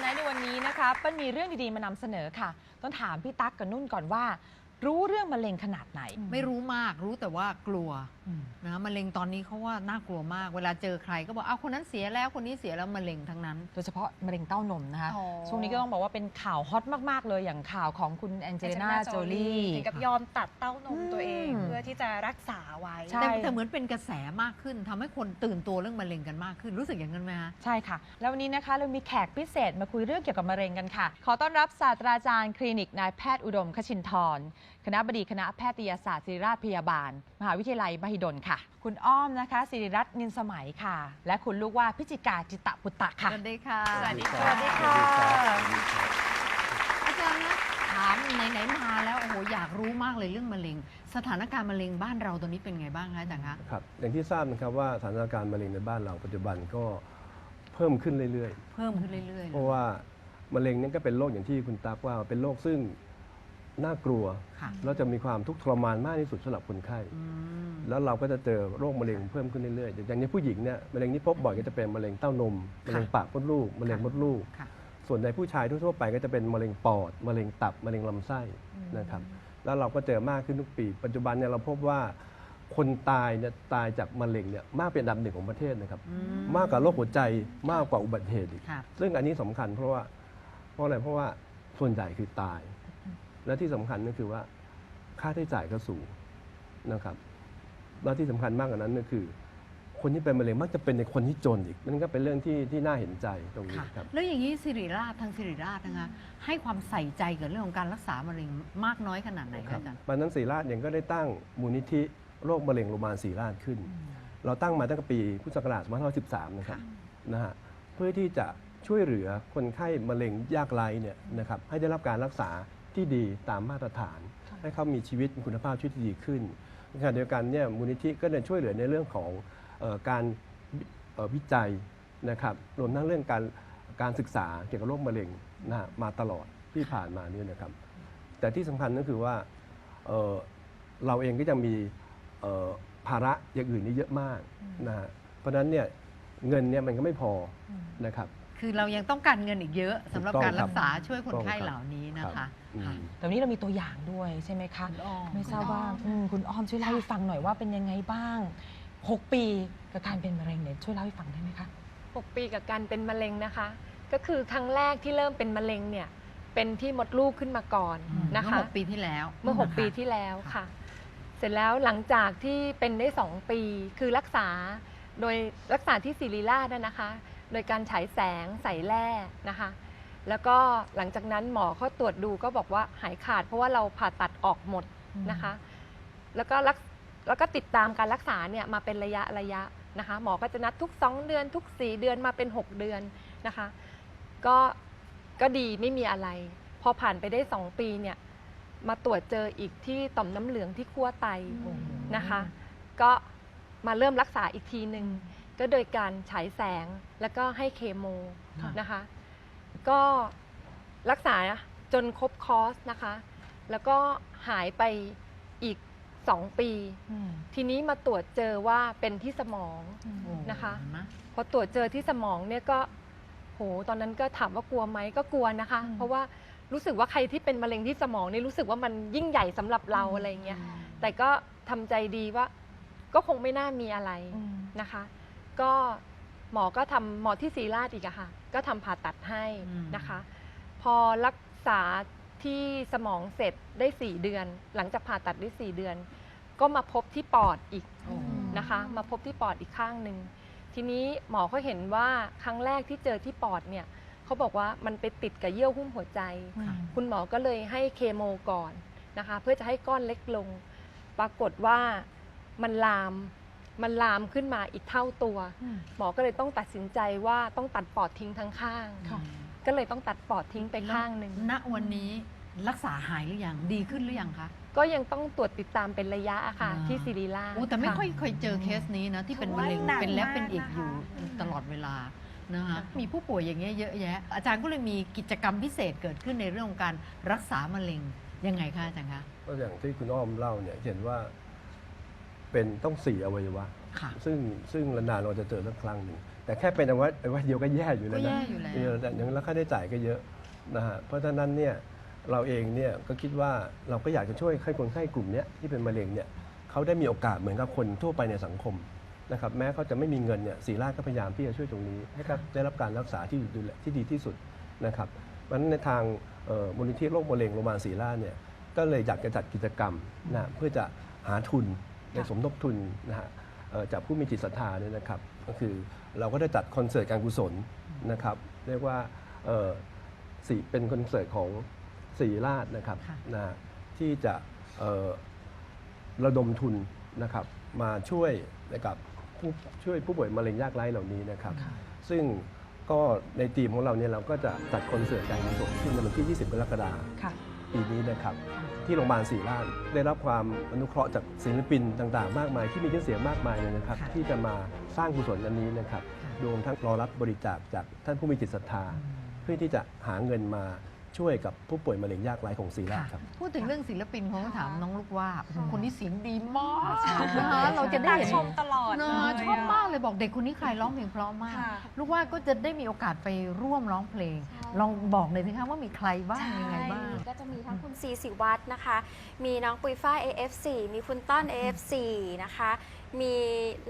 ไนท์ในวันนี้นะคะเปิ้ลมีเรื่องดีๆมานำเสนอค่ะ ต้องถามพี่ตั๊กกับนุ่นก่อนว่า รู้เรื่องมะเร็งขนาดไหน ไม่รู้มากรู้แต่ว่ากลัวนะมะเร็งตอนนี้เขาว่าน่ากลัวมาก เวลาเจอใครก็บอกอ้าวคนนั้นเสียแล้วคนนี้เสียแล้วมะเร็งทั้งนั้น โดยเฉพาะมะเร็งเต้านมนะคะอ๋อช่วงนี้ก็ต้องบอกว่าเป็นข่าวฮอตมาก ๆ เลยอย่างข่าวของคุณแองเจลิน่า Angelina โจลี Jolie ถึงกับยอมตัดเต้านมตัวเองอืมเพื่อที่จะรักษาไว้ใช่แต่แต่เหมือนเป็นกระแสมากขึ้นทำให้คนตื่นตัวเรื่องมะเร็งกันมากขึ้นรู้สึกอย่างนั้นไหมฮะใช่ค่ะ แล้ววันนี้นะคะเรามีแขกพิเศษมาคุยเรื่องเกี่ยวกับมะเร็งกันค่ะ ขอต้อนรับศาสตราจารย์คลินิกนายแพทย์อุดมคชินทร คณะบดีคณะแพทยศาสตร์ศิริราชพยาบาล มหาวิทยาลัยมหิดลค่ะ คุณอ้อมนะคะสิริรัตน์นินสมัยค่ะ และคุณลูกว่าพิจิกาจิตตปุตตะค่ะ สวัสดีค่ะสวัสดีสวัสดีค่ะ อาจารย์นะถามไหนๆมาแล้วโอ้โหอยากรู้มากเลยเรื่องมะเร็ง สถานการณ์มะเร็งบ้านเราตอนนี้เป็นไงบ้างคะอาจารย์คะ ครับอย่างที่ทราบนะครับว่าสถานการณ์มะเร็งในบ้านเราปัจจุบันก็เพิ่มขึ้นเรื่อยเพิ่มขึ้นเรื่อยๆเพราะว่ามะเร็งนี่ก็เป็นโรคอย่างที่คุณตักว่าเป็นโรคซึ่ง น่ากลัวๆค่ะแล้วจะมีความทุกข์ทรมานมากที่สุดสำหรับคนไข้ อืมแล้วเราก็จะเจอโรคมะเร็งเพิ่มขึ้นเรื่อยๆ อย่างนี้ผู้หญิงเนี่ยมะเร็งที่พบบ่อยก็จะเป็นมะเร็งเต้านม มะเร็งปากมดลูก มะเร็งมดลูก ค่ะส่วนในผู้ชายทั่วๆไปก็จะเป็นมะเร็งปอด มะเร็งตับ มะเร็งลำไส้ นะครับ แล้วเราก็เจอมากขึ้นทุกปี ปัจจุบันเนี่ยเราพบว่าคนตายเนี่ยตายจากมะเร็งเนี่ยมากเป็นอันดับหนึ่งของประเทศนะครับ อืมากกว่าโรคหัวใจ มากกว่าอุบัติเหตุอีก ค่ะซึ่งอันนี้สำคัญเพราะว่าเพราะอะไร เพราะว่าส่วนใหญ่คือตาย และที่สำคัญก็คือว่าค่าใช้จ่ายก็สูงนะครับแล้วที่สำคัญมากกว่านั้นก็คือ คนที่เป็นมะเร็งมักจะเป็นในคนที่จนอีกนั่นก็เป็นเรื่องที่ที่น่าเห็นใจตรงนี้ค่ะครับแล้วอย่างนี้สิริราชทางสิริราชนะคะให้ความใส่ใจกับเรื่องของการรักษามะเร็งมากน้อยขนาดไหนครัคะบอาจารย์วันนั้นศรีราชเองก็ได้ตั้งมูลนิธิโรคมะเร็งโรงพยาบาลศรีราชขึ้น เราตั้งมาตั้งแต่ปีพุทธศักราช2513 นะครับนะฮะเพื่อที่จะช่วยเหลือคนไข้มะเร็งยากไร้เนี่ยนะครับให้ได้รับการรักษา ที่ดีตามมาตรฐาน ให้เขามีชีวิตมีคุณภาพชีวิตที่ดีขึ้นในขณะเดียวกันเนี่ยมูลนิธิก็ได้ช่วยเหลือในเรื่องของออการวิจัยนะครับรวมทั้งเรื่องการการศึกษาเกี่ยวกับโรคมะเร็งนะฮะมาตลอดที่ผ่านมาเนี่ยนะครับ แต่ที่สำคัญก็คือว่าเเราเองก็ยังมีภาระอย่างอื่นนี่เยอะมากนะฮะเพราะนั้นเนี่ยเงินเนี่ยมันก็ไม่พอนะครับ คือเรายังต้องการเงินอีกเยอะสำหรับถูกต้องการรักษาช่วยคนถูกต้องไข้ครับเหล่านี้นะครัคะบอืมค่ะแต่วันนี้เรามีตัวอย่างด้วยใช่ไหมคะ คุณอ้อม ไม่ทราบว่าคุณอ้อมอืมคุณอ้อมช่วยเล่าให้ฟังหน่อยว่าเป็นยังไงบ้าง 6 ปีกับการเป็นมะเร็งเนี่ยช่วยเล่าให้ฟังได้ไหมคะ 6 ปีกับการเป็นมะเร็งนะคะ ก็คือครั้งแรกที่เริ่มเป็นมะเร็งเนี่ยเป็นที่มดลูกขึ้นมาก่อนนะเมื่อคะ หกปีที่แล้ว เมื่อนะคะ6ปีที่แล้วค่ะค่ะ เสร็จแล้วหลังจากที่เป็นได้ 2 ปี คือรักษาโดยรักษาที่ศิริราชนะนะคะ โดยการฉายแสงใส่แร่นะคะ แล้วก็หลังจากนั้นหมอเขาตรวจดูก็บอกว่าหายขาด เพราะว่าเราผ่าตัดออกหมดนะคะ แล้วก็รักแล้วก็ติดตามการรักษาเนี่ยมาเป็นระยะระยะนะคะ หมอก็จะนัดทุก 2 เดือนทุก 4 เดือนมาเป็น 6 เดือนนะคะ ก็ก็ดีไม่มีอะไร พอผ่านไปได้ 2 ปีเนี่ยมาตรวจเจออีกที่ต่อมน้ำเหลืองที่ขั้วไตนะคะ ก็มาเริ่มรักษาอีกทีหนึ่ง ก็โดยการฉายแสงแล้วก็ให้เคโมค่ะนะคะ ก็รักษาจนครบคอร์สนะคะ แล้วก็หายไปอีก2ปี ทีนี้มาตรวจเจอว่าเป็นที่สมองโอ้นะคะเห็นไหมพอตรวจเจอที่สมองเนี่ยก็โหตอนนั้นก็ถามว่ากลัวไหมก็กลัวนะคะอืมเพราะว่ารู้สึกว่าใครที่เป็นมะเร็งที่สมองนี่รู้สึกว่ามันยิ่งใหญ่สำหรับเราอะไรเงี้ยแต่ก็ทำใจดีว่า ก็คงไม่น่ามีอะไรนะคะ ก็หมอก็ทำหมอที่ศรีราชอีกอะค่ะ ก็ทำผ่าตัดให้นะคะ พอรักษาที่สมองเสร็จได้ 4 เดือน หลังจากผ่าตัดได้ 4 เดือน ก็มาพบที่ปอดอีกโอ้นะคะ มาพบที่ปอดอีกข้างหนึ่งทีนี้หมอเขาเห็นว่าครั้งแรกที่เจอที่ปอดเนี่ยเขาบอกว่ามันไปติดกับเยื่อหุ้มหัวใจ คุณหมอก็เลยให้เคโมก่อนนะคะ เพื่อจะให้ก้อนเล็กลง ปรากฏว่ามันลาม มันลามขึ้นมาอีกเท่าตัว หมอก็เลยต้องตัดสินใจว่าต้องตัดปอดทิ้งทั้งข้างค่ะก็เลยต้องตัดปอดทิ้งไปข้างหนึ่งณวันนี้รักษาหายหรือยังดีขึ้นหรือยังคะก็ยังต้องตรวจติดตามเป็นระยะอะค่ะอ่าที่ศิริราชโอ้แต่ไม่ะค่อยเคยเจอเคสนี้นะ ที่เป็นมะเร็งหนักเป็นแล้วมากเป็นอีกนะคะอยู่ตลอดเวลานะคะมีผู้ป่วยอย่างเงี้ยเยอะแยะ อาจารย์ก็เลยมีกิจกรรมพิเศษเกิดขึ้นในเรื่องของการรักษามะเร็งยังไงคะอาจารย์คะก็อย่างที่คุณอ้อมเล่าเนี่ยเห็นว่า เป็นต้องสี่อวัยวะ ค่ะ ซึ่งซึ่งนานๆเราจะเจอสักครั้งหนึ่งแต่แค่เป็นอวัยวะเดียวก็แย่อยู่แล้วก็แย่นะอยู่แล้ว เออแต่อย่างแล้วค่าใช้จ่ายก็เยอะนะฮะเพราะฉะนั้นเนี่ยเราเองเนี่ยก็คิดว่าเราก็อยากจะช่วยให้คนไข้กลุ่มเนี้ยที่เป็นมะเร็งเนี่ยเขาได้มีโอกาสเหมือนกับคนทั่วไปในสังคมนะครับแม้เขาจะไม่มีเงินเนี่ยศรีราชก็พยายามที่จะช่วยตรงนี้ให้กับได้รับการรักษาที่ดูแลที่ดีที่สุดนะครับเพราะฉะนั้นในทางเอ่อมูลนิธิโรคมะเร็งโรงพยาบาลศรีราชเนี่ยก็เลยอยากจะจัดกิจกรรมนะเพื่อจะหาทุน ในสมทบทุนนะฮะเอ่อจากผู้มีจิตศรัทธาเนี่ยนะครับก็คือเราก็ได้จัดคอนเสิร์ตการกุศลนะครับเรียกว่าเอ่อสี่เป็นคอนเสิร์ตของสีราชนะครับค่ะนะที่จะเอ่อระดมทุนนะครับมาช่วยนะครับผู้ช่วยผู้ป่วยมะเร็งยากไร้เหล่านี้นะครับ ซึ่งก็ในทีมของเราเนี่ยเราก็จะจัดคอนเสิร์ตการกุศลขึ้นในวันที่ 20 กรกฎาคมค่ะ ปีนี้นะครับ ที่โรงพยาบาลศรีราชได้รับความอนุเคราะห์จากศิลปินต่างๆ มากมาย ที่มีชื่อเสียงมากมายเลยนะครับค่ะที่จะมาสร้างกุศลอันนี้นะครับค่ะรวมทั้งรอรับบริจาคจากท่านผู้มีจิตศรัทธา เพื่อที่จะหาเงินมาช่วยกับผู้ป่วยมะเร็งยากไร้ของศรีราชครับ พูดถึงเรื่องศิลปินผมก็ถามน้องลูกว่าโอ้โหคนนี้เสียงดีมากใช่ นะคะเราจะได้เห็นชมตลอดเนเลอะยชอบมากเลยบอกเด็กคนนี้ใครร้องเพลงเพราะมาก ค่ะ ลูกว่าก็จะได้มีโอกาสไปร่วมร้องเพลง ลองบอกหน่อยสิคะว่ามีใครบ้างใช่ยังไงบ้างก็จะมีทั้งคุณซีสิวัตรนะคะ มีน้องปุยฝ้าย AF4 มีคุณต้น AF4 นะคะ มี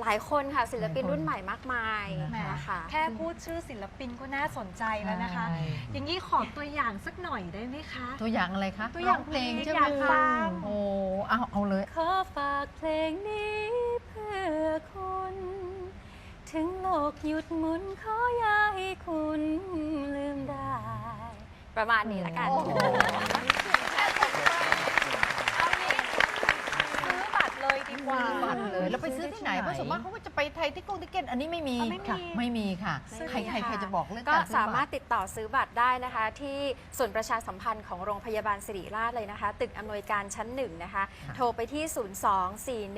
หลายคนค่ะศิลปินรุ่นใหม่มากมายแหมนะคะ แค่พูดชื่อศิลปินก็น่าสนใจแล้วนะคะ ใช่ อย่างนี้ขอตัวอย่างสักหน่อยได้ไหมคะ ตัวอย่างอะไรคะตัวอย่างร้เพลงเพลงใช่ไหมอยากฟัคะง โอ้เอาเอาเลย ขอฝากเพลงนี้เพื่อคุณ ถึงโลกหยุดหมุนขออย่าให้คุณลืมได้ ประมาณนี้ละกัน โอ้โห ซื้อบัตรเลยดีกว่า บัตร เลยแล้วไปซื้อที่ไหนเพราะส่วนมากเขาก็จะไปไทยที่กงทิเก็ตอันนี้ไม่มีอ๋อไม่มีค่ะไม่มีค่ะ ไม่มีใครใครค่ะ ใครจะบอกเรื่องก็การซื้อสามารถบัตติดต่อซื้อบัตรได้นะคะ ที่ส่วนประชาสัมพันธ์ของโรงพยาบาลสิริราชเลยนะคะ ตึกอำนวยการชั้นหนึ่งนะคะ ค่ะโทรไปที่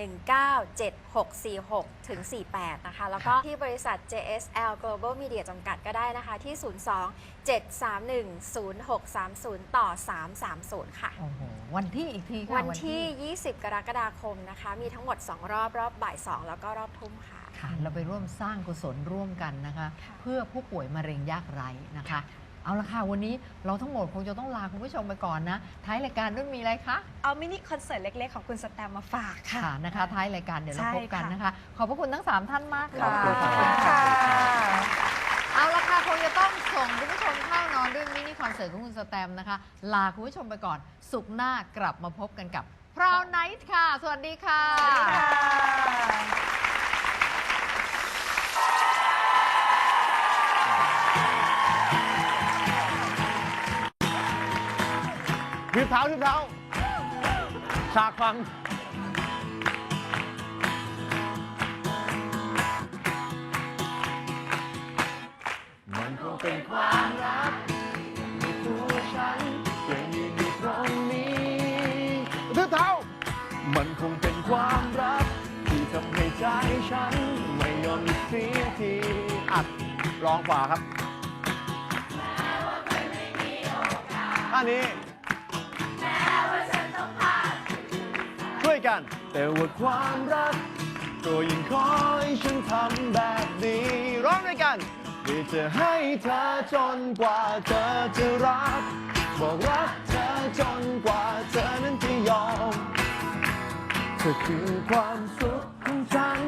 024197646ถึง48 นะคะ แล้วก็ที่บริษัท JSL Global Media จำกัดก็ได้นะคะที่ 02-731-0630 ต่อ 330 ค่ะ โอ้โหวันที่อีกทีค่ะวันที่ 20 กรกฎาคมนะคะ มีทั้งหมด2รอบรอบบ่าย2แล้วก็รอบทุ่มค่ะ ค่ะ เราไปร่วมสร้างกุศลร่วมกันนะคะ ค่ะเพื่อผู้ป่วยมะเร็งยากไร้นะคะเอาละค่ะวันนี้เราทั้งหมดคงจะต้องลาคุณผู้ชมไปก่อนนะ ท้ายรายการนุ่นมีอะไรคะเอามินิคอนเสิร์ตเล็ก ๆ ของคุณสแตมมาฝากค่ะค่ะนะคะ ท้ายรายการเดี๋ยวเราใช่พบกันค่ะ นะคะ ขอบพระคุณทั้ง3ท่านมากค่ะขอบคุณค่ะ เอาละค่ะคงจะต้องส่งคุณผู้ชมเข้านอนด้วยมินิคอนเสิร์ตของคุณสแตมนะคะ ลาคุณผู้ชมไปก่อน สุกร์หน้ากลับมาพบกันกับ พราวไนท์ค่ะ สวัสดีค่ะทืบเท้าทืบเท้าฉากฟัง มันคงเป็นความ มันคงเป็นความรัก ที่ทำให้ใจฉัน ไม่ยอมเสียทีอัดร้องขวาครับอันนี้ช่วยกัน แต่ว่าความรัก ก็ยังคอยฉันทำแบบนี้ ร้องด้วยกันที่จะให้เธอจนกว่าเธอจะรัก บอกรักเธอจนกว่าเธอนั้นจะยอม เธอคือความสุขของฉัน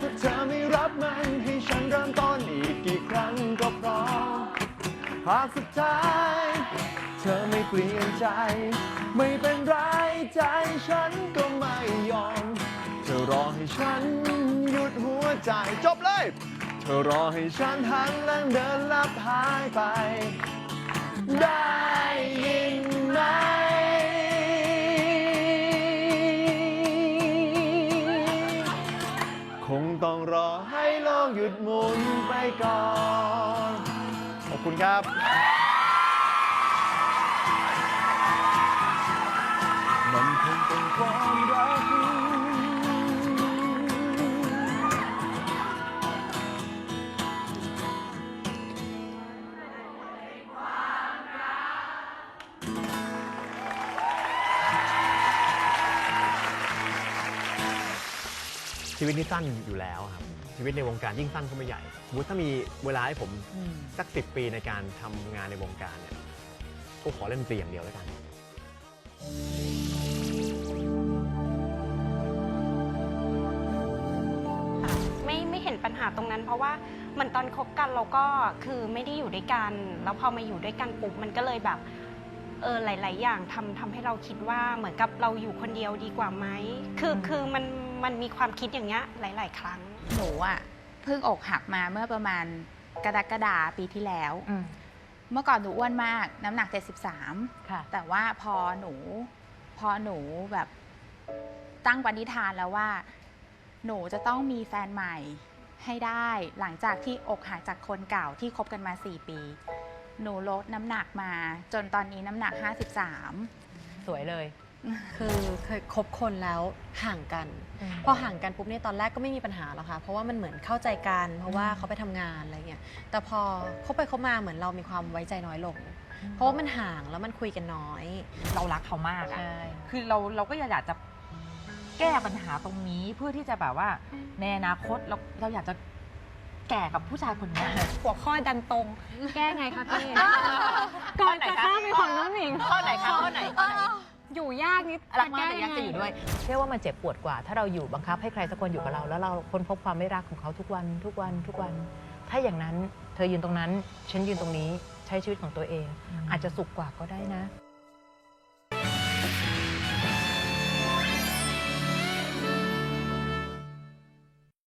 ถ้าเธอไม่รับมันให้ฉันเริ่มต้นอีกกี่ครั้งก็พร้อมหากสุดท้าย เธอไม่เปลี่ยนใจ ไม่เป็นไรใจฉันก็ไม่ยอม เธอรอให้ฉันหยุดหัวใจจบเลย เธอรอให้ฉันหันหลังเดินลับหายไป ได้ยินไหม ต้องรอให้โลกหยุดหมุนไปก่อน ขอบคุณครับ มันคงเป็นความรัก ชีวิตนี่สั้นอยู่แล้วครับ ชีวิตในวงการยิ่งสั้นก็ไม่ใหญ่สมมติถ้ามีเวลาให้ผมสักสิปีในการทำงานในวงการเนี่ยก็ขอเล่นดนตรีอย่างเดียวแล้วกัน ไม่ไม่เห็นปัญหาตรงนั้น เพราะว่าเหมือนตอนคบกันเราก็คือไม่ได้อยู่ด้วยกัน แล้วพอมาอยู่ด้วยกันปุ๊บมันก็เลยแบบเออหลาย ๆ อย่างทำทำให้เราคิดว่าเหมือนกับเราอยู่คนเดียวดีกว่าไหมคือคือมัน มันมีความคิดอย่างเงี้ยหลาย ๆ ครั้ง หนูอะเพิ่งอกหักมาเมื่อประมาณกรกฎาปีที่แล้วเมื่อก่อนหนูอ้วนมากน้ำหนัก 73 ค่ะ แต่ว่าพอหนูพอหนูแบบตั้งปณิธานแล้วว่า หนูจะต้องมีแฟนใหม่ให้ได้หลังจากที่อกหักจากคนเก่าที่คบกันมา 4 ปี หนูลดน้ำหนักมาจนตอนนี้น้ำหนัก 53 สวยเลย คือเคยคบคนแล้วห่างกัน พอห่างกันปุ๊บเนี่ยตอนแรกก็ไม่มีปัญหาหรอกค่ะ เพราะว่ามันเหมือนเข้าใจกัน เพราะว่าเขาไปทำงานอะไรเงี้ย แต่พอคบไปคบมาเหมือนเรามีความไว้ใจน้อยลง เพราะว่ามันห่างแล้วมันคุยกันน้อย เรารักเขามากอะคือเราเราก็อยากจะแก้ปัญหาตรงนี้เพื่อที่จะแบบว่าในอนาคตเราเราอยากจะแก่กับผู้ชายคนนี้หัวข้อดันตรง แก้ไงคะพี่ก่อนจะข้ามไปของน้องหนิงข้อไหนคะข้อไหนข้ อไหนอยู่ยากนิดรักมากแต่อยากจะอยู่ด้วย เชื่อว่ามันเจ็บปวดกว่า ถ้าเราอยู่บังคับให้ใครสักคนอยู่กับเรา แล้วเราค้นพบความไม่รักของเขาทุกวันทุกวันทุกวัน ถ้าอย่างนั้นเธอยืนตรงนั้น ฉันยืนตรงนี้ใช้ชีวิตของตัวเอง อาจจะสุขกว่าก็ได้นะ